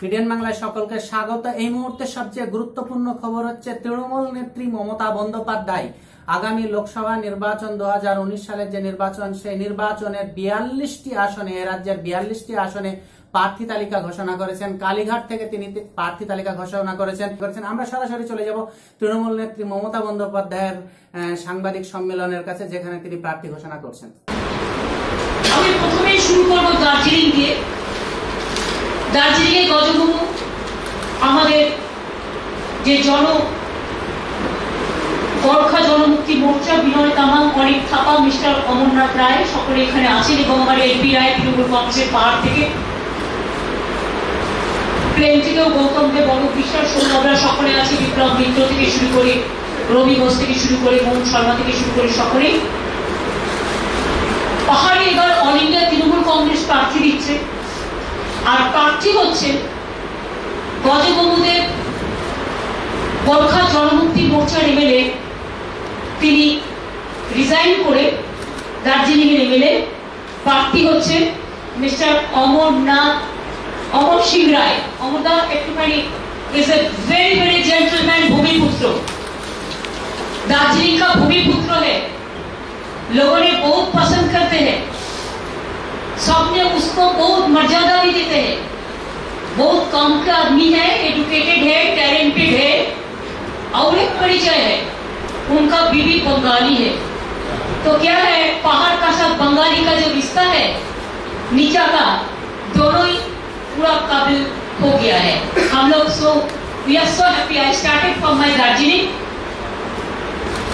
BDN বাংলায় সকলকে স্বাগত। এই মুহূর্তে সবচেয়ে গুরুত্বপূর্ণ খবর হচ্ছে তৃণমূল নেত্রী মমতা বন্দ্যোপাধ্যায়। আগামী লোকসভা নির্বাচন দুই হাজার উনিশ সালের যে নির্বাচন, সেই নির্বাচনের বিয়াল্লিশটি আসনে রাজ্যের বিয়াল্লিশটি আসনে প্রার্থী তালিকা ঘোষণা করেছেন। কালীঘাট থেকে তিনি প্রার্থী তালিকা ঘোষণা করেছেন। করেছেন। আমরা সরাসরি চলে যাব তৃণমূল নেত্রী মমতা বন্দ্যোপাধ্যায়ের সাংবাদিক সম্মেলনের কাছে, যেখানে তিনি প্রার্থী ঘোষণা করছেন। আমি প্রথমেই শুরু করব দার্জিলিং দিয়ে। দার্জিলিং এ গজমুখ আমাদের যে জন গর্খা জনমুক্তি মোর্চা বিনয় তামাং অনেক থাপা, মিস্টার অমরনাথ রায়, সকলে এখানে আছেন এবং আমার এলপি রায় তৃণমূল কংগ্রেসের পাহাড় থেকে। প্লেন থেকেও গৌতম দেব বড় বিশ্বাস, সৌরভরা সকলে আছে, বিপ্লব মিত্র থেকে শুরু করে রবি ঘোষ থেকে শুরু করে মোহন শর্মা থেকে শুরু করে সকলেই। পাহাড়ে এবার অল ইন্ডিয়া তৃণমূল কংগ্রেস প্রার্থী দিচ্ছে। আর প্রার্থী হচ্ছে গজবন্ধুদের গোর্খা জনমুক্তি মোর্চার এমএলএ তিনি রিজাইন করে দার্জিলিং এর এমএলএ প্রার্থী হচ্ছে মিস্টার অমরনাথ অমর সিং রায় অমরদা একটুখানি is a very very gentleman भूमिपुत्र Darjeeling का भूमिपुत्र है लोगों ने बहुत पसंद करते हैं सबने उसको बहुत मर्यादा भी देते हैं। बहुत कम का आदमी है एजुकेटेड है टैलेंटेड है, और एक परिचय है, उनका बीबी बंगाली है। तो क्या है, पहाड़ का साथ बंगाली का जो रिश्ता है, नीचा का, दोनों ही पूरा काबिल हो गया है। हम लोग so we are so happy I started from my Darjeeling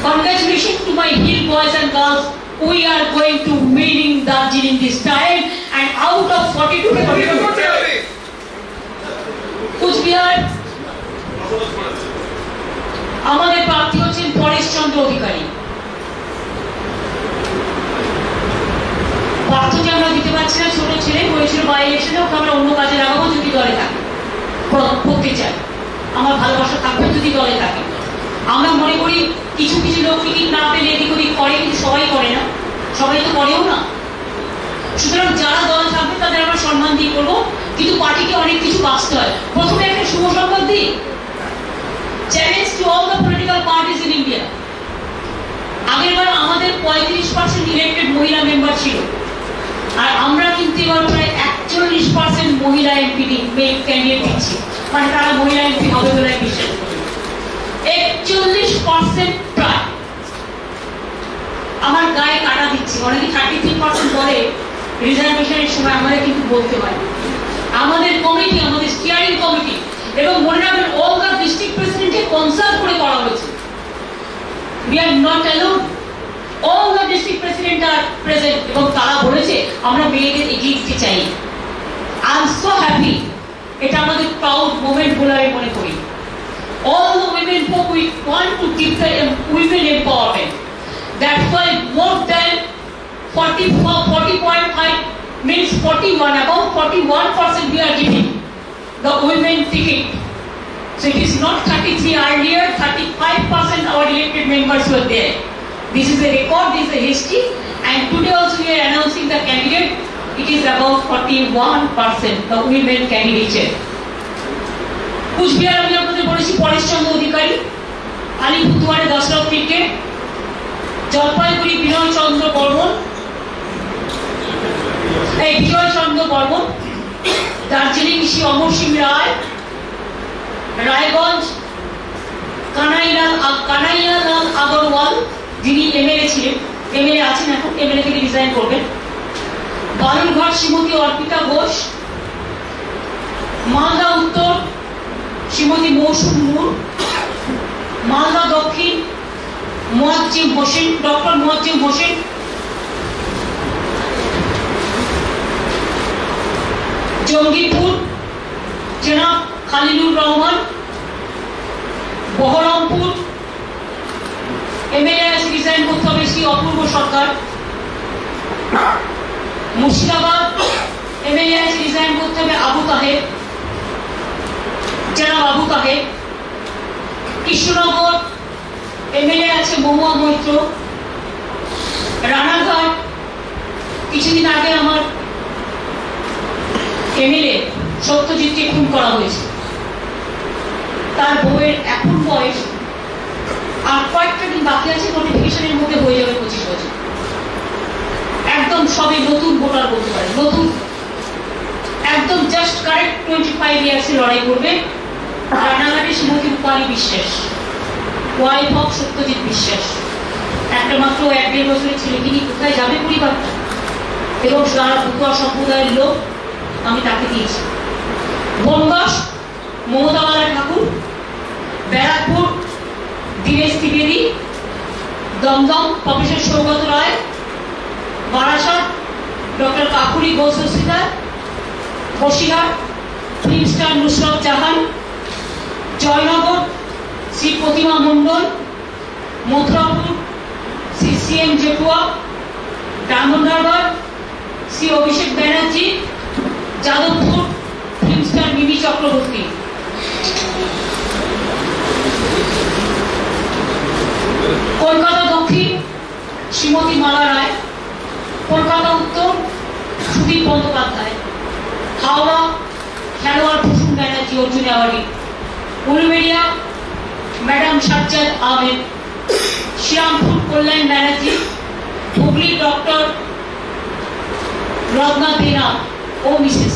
Congratulations to my hill boys and girls. We are going to meeting Darjeeling this time and out of 42 to 42 Cooch Behar আমাদের প্রার্থী হচ্ছেন পরেশ চন্দ্র অধিকারী। প্রার্থীকে আমরা দিতে পারছি না ছোট ছেলে বলেছিল বাই ইলেকশনে ওকে আমরা অন্য কাজে লাগাবো যদি দলে থাকে। করতে চাই। আমার ভালোবাসা থাকবে যদি দলে থাকে। আমরা মনে করি কিছু কিছু লোক টিকিট না পেলে এদিক ওদিক করে কিন্তু সবাই করে না। সবাই তো করেও না। সুতরাং যারা দল থাকবে, তাদের আমরা সম্মান দিয়ে করব। কিন্তু পার্টিকে অনেক কিছু বাঁচতে হয়। প্রথমে একটা শুভ সংবাদ দিই। Challenge to all the political parties in India আগেরবার আমাদের পঁয়ত্রিশ পার্সেন্ট ইলেক্টেড মহিলা মেম্বার ছিল। আর আমরা কিন্তু এবার প্রায় একচল্লিশ পার্সেন্ট মহিলা এমপি ক্যান্ডিডেট দিচ্ছি মানে তারা মহিলা এমপি হবে বলে বিশ্বাস করি। একচল্লিশ পার্সেন্ট আমার গায়ে কাটা দিচ্ছে। অনেকে থার্টি থ্রি পার্সেন্ট বলে রিজার্ভেশনের সময় আমাদের কিন্তু বলতে পারি আমাদের কমিটি আমাদের স্টিয়ারিং কমিটি এবং মনে রাখবেন অল দ্য ডিস্ট্রিক্ট প্রেসিডেন্টকে কনসাল্ট করে করা হয়েছে। We are not alone all the district president are present এবং তারা বলেছে, আমরা মেয়েদের এগিয়ে দিতে চাই। আই এম সো হ্যাপি এটা আমাদের প্রাউড মোমেন্ট বলে আমি মনে করি। The women who we want to give the em- women empowerment. That's why more than 40.5 means 41, about 41% we are giving the women ticket. So it is not 33 earlier, 35% our elected members were there. This is a record, this is a history, and today also we are announcing the candidate. It is about 41%, the women candidate. Coochbehar আমি আপনাদের বলেছি পরেশচন্দ্র অধিকারী আলিপুরদুয়ারে দশ লক্ষ ticket Jalpaiguri Binoy Chandra Barman. এই বিজয় চন্দ্র বর্মন, দার্জিলিং শ্রী অমর সিং রায়, রায়গঞ্জ, কানাইলাল কানাইয়ালাল আগরওয়াল, যিনি MLA ছিলেন MLA আছেন এখন এমএলএ থেকে রিজাইন করবেন। বালুরঘাট শ্রীমতী অর্পিতা ঘোষ, মালদা উত্তর শ্রীমতী মৌসুম নূর মালদা দক্ষিণ মোয়াজ্জিম হোসেন, ডক্টর মোয়াজ্জিম হোসেন। জঙ্গিপুর, জনাব খালিলুর রহমান। বহরমপুর এমএলএ হবে শ্রী অপূর্ব সরকার। মুর্শিদাবাদ এমএলএ রিজাইন করতে হবে আবু তাহের। জনাব আবু তাহের। কৃষ্ণনগর এমএলএ আছে মহুয়া মৈত্র। রানাঘাট, কিছুদিন আগে আমার এমএলএ সত্যজিৎকে খুন করা হয়েছে। তার বউয়ের এখন বয়স আর কয়েকটা দিন বাকি আছে নোটিফিকেশনের মধ্যে হয়ে যাবে পঁচিশ বছর। একদম সবে নতুন ভোটার বলতে পারে নতুন। একদম জাস্ট কারেক্ট টোয়েন্টি ফাইভ ইয়ার্সে লড়াই করবে। রানাঘাটে শ্রীমতী রূপালী বিশ্বাস ওয়াইফ অফ সত্যজিৎ বিশ্বাস একটা মাত্র এক দেড় বছরের ছেলেকে নিয়ে কোথায় যাবে পরিবারটা এবং সারা ভুতুয়া সম্প্রদায়ের লোক আমি তাকে দিয়েছি। বনবাস Mamatabala Thakur, Barrackpore, Dinesh Trivedi, Dum Dum, professor Saugata Roy, Barasat, doctor Kakoli Ghoshdastidar Basirhat film star Nusrat Jahan, Joynagar Shri Pratima Mondal Mathurapur Shri C M Jatua Diamond Harbour, Shri Abhishek Banerjee, Jadavpur film star Mimi Chakraborty. Kolkata দক্ষিণ, শ্রীমতী মালা রায়। কলকাতা উত্তর, সুদীপ বন্দ্যোপাধ্যায়। হাওড়া, খেলোয়াড় Prasun Banerjee, Arjun awardee. Uluberia madam Sajjad Ahmed Serampore Kalyan Banerjee, Hooghly doctor Ratna De Nag ও Mrs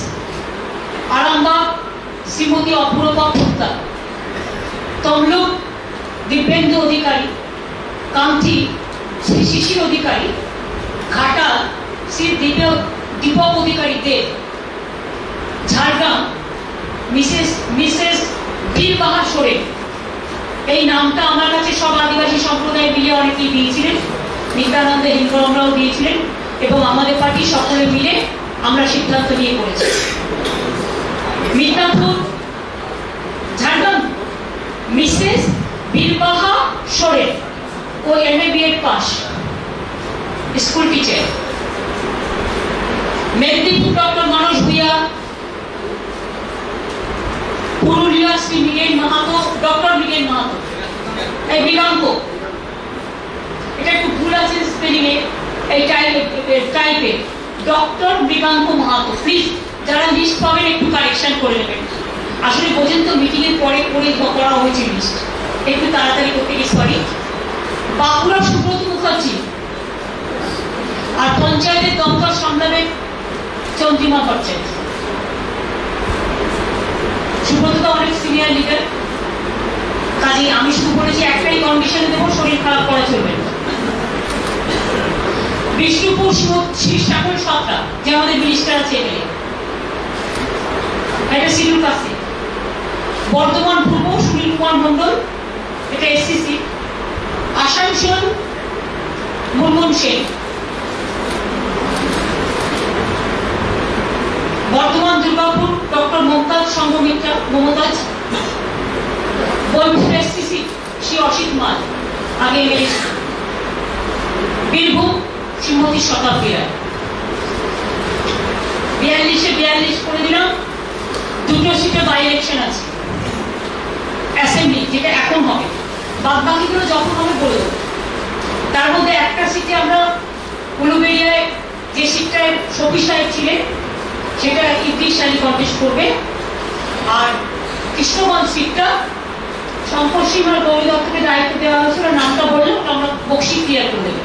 Arambagh Shrimati Aparupa Poddar Tamluk Dibyendu Adhikari, Kanthi Shri Sisir Adhikari Ghatal Shri Deepak Deepak Adhikari Dev, Jhargram Mrs Mrs Birbaha Soren. এই নামটা আমার কাছে সব আদিবাসী সম্প্রদায় মিলে অনেকেই দিয়েছিলেন। নিত্যানন্দ হিন্দুরামরাও দিয়েছিলেন এবং আমাদের পার্টি সকলে মিলে আমরা সিদ্ধান্ত নিয়ে করেছি। Midnapore Jhargram, Mrs Birbaha Soren, O M A B Ed pass school teacher. Medinipur doctor Manas Bhunia Purulia Shri Mrigen Mahato doctor Mrigen Mahato এই মৃগাঙ্ক এটা একটু ভুল আছে স্পেলিং এ এই টাইপে ডক্টর মৃগাঙ্ক মাহাতো প্লিজ যারা লিস্ট পাবেন একটু কারেকশন করে নেবেন আসলে বোঝেন তো মিটিং এর পরে করে করা হয়েছে লিস্ট একটু তাড়াতাড়ি করতে গিয়ে সরি বাঁকুড়া সুব্রত মুখার্জি আর পঞ্চায়েতের দমকল সামলাবে চন্দ্রিমা ভট্টাচার্য সুব্রত তো অনেক সিনিয়র লিডার কাজে আমি শুরু করেছি একটাই কন্ডিশন দেবো, শরীর খারাপ করা চলবে বিষ্ণুপুর ঠাকুর সত্তা যে আমাদের মিনিস্টার আছে এখানে। এটা সিডিউল কাছে বর্ধমান পূর্ব, সুনীল কুমার মন্ডল এটা এসসিসি আসানসোল মুরমন সেন। বর্ধমান দুর্গাপুর ডক্টর মমতাজ সংঘমিত্রা মমতাজ বোলপুর এসসিসি শ্রী অসিত মাল, আগে বীরভূম শ্রীমতী শতাব্দী রায় বিয়াল্লিশে বিয়াল্লিশ করে দিলাম, দুটো সিটে বাই ইলেকশন আছে। অ্যাসেম্বলি যেটা এখন হবে। বাদ বাকিগুলো যখন হবে বলে দেবো। তার মধ্যে একটা সিটে আমরা উলুবেড়িয়ায় যে সিটটায় সফি সাহেব ছিলেন সেটা ইদ্রিস আলী কন্টেস্ট করবে। আর কৃষ্ণগঞ্জ সিটটা শঙ্কর সিং আর গৌরী দত্তকে দায়িত্ব দেওয়া হয়েছিল, নামটা বললে আমরা বক্সি ক্লিয়ার করে দেবো।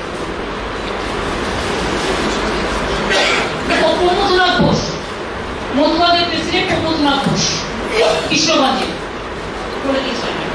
প্রমোদনাথ ঘোষ মধুবাদের প্রেসিডেন্ট প্রমোদনাথ ঘোষ কৃষ্ণগঞ্জে